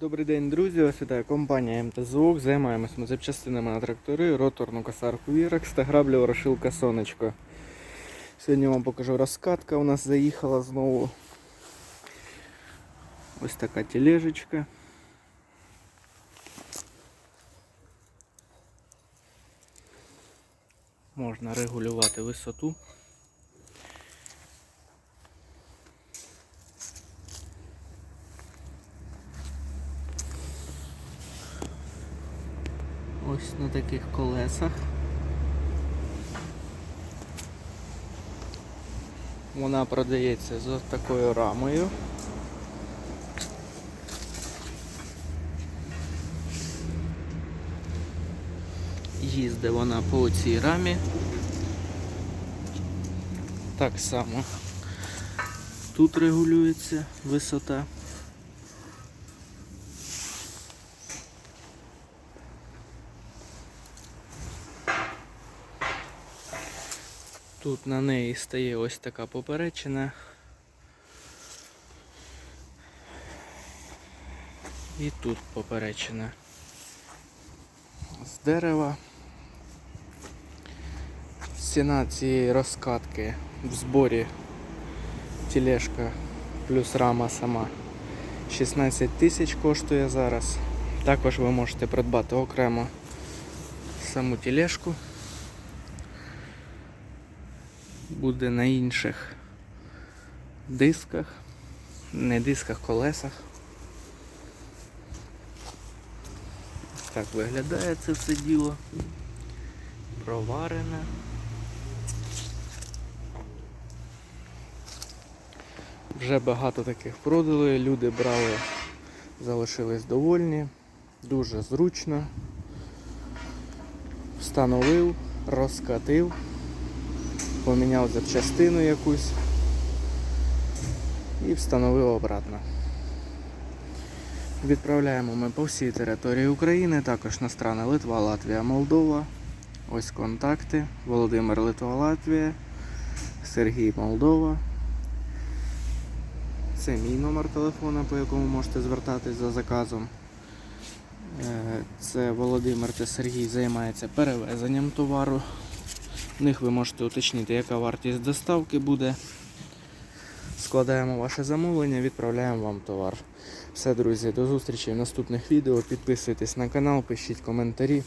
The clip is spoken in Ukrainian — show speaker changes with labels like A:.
A: Добрий день, друзі! Вас вітає компанія МТЗОК. Займаємось ми запчастинами на трактори, роторну косарку Вірекс та граблю ворошилка Сонечко. Сьогодні вам покажу розкатка. У нас заїхала знову ось така тележечка. Можна регулювати висоту. Ось на таких колесах. Вона продається з такою рамою. Їздить вона по цій рамі. Так само тут регулюється висота. Тут на неї стає ось така поперечина. І тут поперечина з дерева. Ціна цієї розкатки в зборі тележка плюс рама сама 16 тисяч коштує зараз. Також ви можете придбати окремо саму тележку буде на інших дисках, не дисках, колесах. Так виглядає це все діло. Проварене. Вже багато таких продали, люди брали, залишились довольні, дуже зручно. Встановив, розкатив поміняв запчастину якусь і встановив обратно. Відправляємо ми по всій території України, також на страни Литва, Латвія, Молдова. Ось контакти. Володимир Литва, Латвія, Сергій Молдова. Це мій номер телефона, по якому можете звертатись за заказом. Е, Це Володимир та Сергій займається перевезенням товару. В них ви можете уточнити, яка вартість доставки буде. Складаємо ваше замовлення, відправляємо вам товар. Все, друзі, до зустрічі в наступних відео. Підписуйтесь на канал, пишіть коментарі.